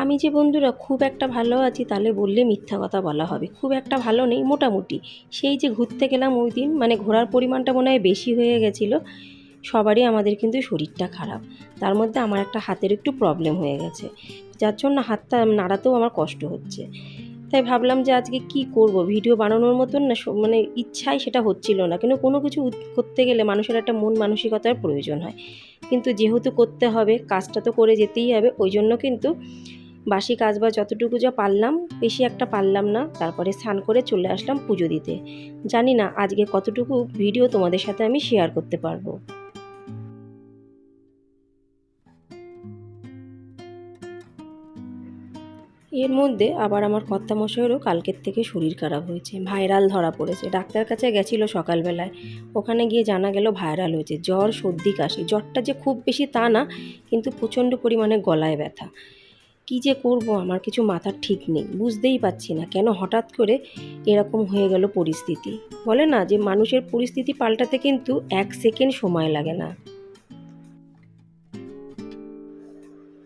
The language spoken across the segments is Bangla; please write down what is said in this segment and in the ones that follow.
আমি যে বন্ধুরা খুব একটা ভালো আছি তাহলে বললে মিথ্যা কথা বলা হবে। খুব একটা ভালো নেই, মোটামুটি। সেই যে ঘুরতে গেলাম ওই দিন মানে ঘোরার পরিমাণটা মনে হয় বেশি হয়ে গেছিল, সবারই আমাদের কিন্তু শরীরটা খারাপ। তার মধ্যে আমার একটা হাতের একটু প্রবলেম হয়ে গেছে। যার জন্য হাতটা নাড়াতেও আমার কষ্ট হচ্ছে। তাই ভাবলাম যে আজকে কি করব? ভিডিও বানানোর মতন না মানে ইচ্ছাই সেটা হচ্ছিল না। কিন্তু কোনো কিছু করতে গেলে মানুষের একটা মন মানসিকতার প্রয়োজন হয়। কিন্তু যেহেতু করতে হবে, কাজটা তো করে যেতেই হবে, ওই জন্য কিন্তু বাসি কাজ বা যতটুকু যা পারলাম, বেশি একটা পারলাম না। তারপরে স্নান করে চলে আসলাম পুজো দিতে। জানি না আজকে কতটুকু ভিডিও তোমাদের সাথে আমি শেয়ার করতে পারব। এর মধ্যে আবার আমার কর্তামশাইয়েরও কালকের থেকে শরীর খারাপ হয়েছে, ভাইরাল ধরা পড়েছে। ডাক্তার কাছে গেছিল সকালবেলায়। ওখানে গিয়ে জানা গেল ভাইরাল হয়েছে। জ্বর, সর্দি, কাশি। জ্বরটা যে খুব বেশি তা না, কিন্তু প্রচণ্ড পরিমাণে গলায় ব্যথা। কী যে করব? আমার কিছু মাথার ঠিক নেই। বুঝতেই পাচ্ছি না কেন হঠাৎ করে এরকম হয়ে গেল পরিস্থিতি। বলে না যে, মানুষের পরিস্থিতি পাল্টাতে কিন্তু এক সেকেন্ড সময় লাগে না।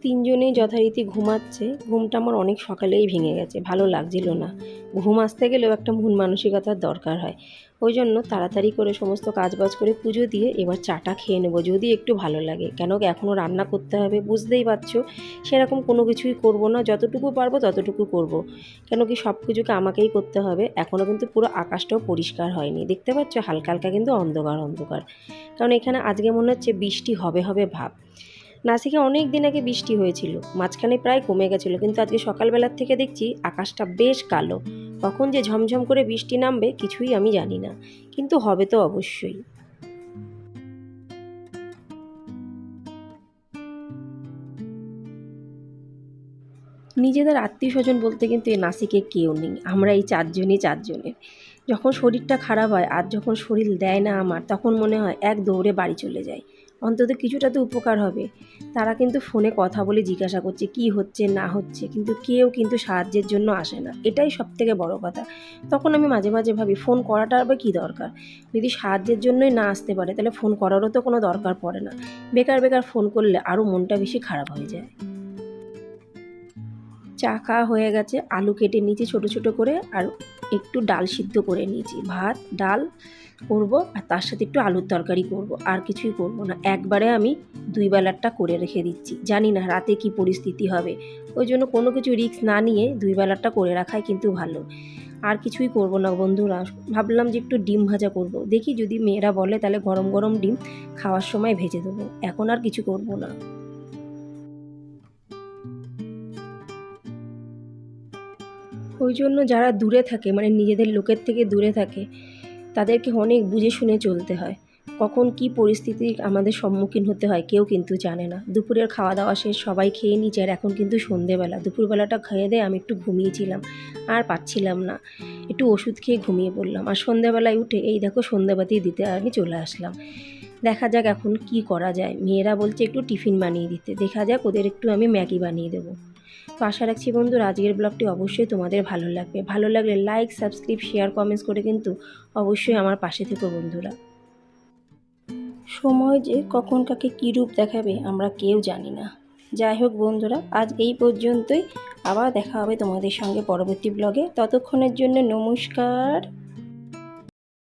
তিনজনেই যথারীতি ঘুমাচ্ছে। ঘুমটা আমার অনেক সকালেই ভেঙে গেছে, ভালো লাগছিল না। ঘুম আসতে গেলেও একটা মন মানসিকতার দরকার হয়। ওই জন্য তাড়াতাড়ি করে সমস্ত কাজবাজ করে পুজো দিয়ে এবার চাটা খেয়ে নেব, যদি একটু ভালো লাগে। কেন এখনও রান্না করতে হবে বুঝতেই পারছ? সেরকম কোনো কিছুই করব না, যতটুকু পারব ততটুকু করব। কেন কি সব কিছুকে আমাকেই করতে হবে। এখনও কিন্তু পুরো আকাশটাও পরিষ্কার হয়নি। দেখতে পাচ্ছ হালকা হালকা কিন্তু অন্ধকার অন্ধকার। কারণ এখানে আজকে মনে হচ্ছে বৃষ্টি হবে হবে ভাব। নাসিকে অনেক দিন আগে বৃষ্টি হয়েছিল, মাঝখানে প্রায় কমে গেছিল, কিন্তু আজকে সকালবেলার থেকে দেখছি আকাশটা বেশ কালো। কখন যে ঝমঝম করে বৃষ্টি নামবে কিছুই আমি জানি না, কিন্তু হবে তো অবশ্যই। নিজেদের আত্মীয় স্বজন বলতে কিন্তু এই নাসিকে কেউ নেই আমরা এই চারজনই চারজনের। যখন শরীরটা খারাপ হয় আর যখন শরীর দেয় না আমার, তখন মনে হয় এক দৌড়ে বাড়ি চলে যায়। অন্তত কিছুটা তো উপকার হবে। তারা কিন্তু ফোনে কথা বলে জিজ্ঞাসা করছে, কি হচ্ছে, না হচ্ছে, কিন্তু কেউ কিন্তু সাহায্যের জন্য আসে না। এটাই সব থেকে বড় কথা। তখন আমি মাঝে মাঝে ভাবি, ফোন করাটার বা কী দরকার? যদি সাহায্যের জন্যই না আসতে পারে, তাহলে ফোন করারও তো কোনো দরকার পড়ে না। বেকার বেকার ফোন করলে আরও মনটা বেশি খারাপ হয়ে যায়। চা খাওয়া হয়ে গেছে, আলু কেটে নিচে ছোট ছোট করে আর একটু ডাল সিদ্ধ করে নিয়েছি। ভাত, ডাল করব আর তার সাথে একটু আলুর তরকারি করব। আর কিছুই করব না। একবারে আমি দুই বেলারটা করে রেখে দিচ্ছি। জানি না রাতে কি পরিস্থিতি হবে। ওই জন্য কোনো কিছু রিস্ক না নিয়ে দুই বেলারটা করে রাখাই কিন্তু ভালো। আর কিছুই করব না বন্ধুরা। ভাবলাম যে একটু ডিম ভাজা করব। দেখি যদি মেয়েরা বলে তাহলে গরম গরম ডিম খাওয়ার সময় ভেজে দেবো। এখন আর কিছু করব না। ওই জন্য যারা দূরে থাকে মানে নিজেদের লোকের থেকে দূরে থাকে, তাদেরকে অনেক বুঝে শুনে চলতে হয়। কখন কি পরিস্থিতি আমাদের সম্মুখীন হতে হয় কেউ কিন্তু জানে না। দুপুরের খাওয়া দাওয়া শেষ, সবাই খেয়ে নিয়েছে আর এখন কিন্তু সন্ধেবেলা। দুপুরবেলাটা খেয়ে দিয়ে আমি একটু ঘুমিয়েছিলাম, আর পাচ্ছিলাম না। একটু ওষুধ খেয়ে ঘুমিয়ে পড়লাম। আর সন্ধেবেলায় উঠে, এই দেখো সন্ধেবাতি দিতে আমি চলে আসলাম। দেখা যাক এখন কি করা যায়। মেয়েরা বলছে একটু টিফিন বানিয়ে দিতে। দেখা যাক ওদের একটু আমি ম্যাগি বানিয়ে দেবো। তো আশা রাখছি বন্ধুরা, আজকের ব্লগটি অবশ্যই তোমাদের ভালো লাগবে। ভালো লাগলে লাইক সাবস্ক্রাইব শেয়ার কমেন্টস করে কিন্তু অবশ্যই আমার পাশে থেকো বন্ধুরা। সময় যে কখন কাকে কী রূপ দেখাবে আমরা কেউ জানি না। যাই হোক বন্ধুরা, আজ এই পর্যন্তই। আবার দেখা হবে তোমাদের সঙ্গে পরবর্তী ব্লগে। ততক্ষণের জন্য নমস্কার।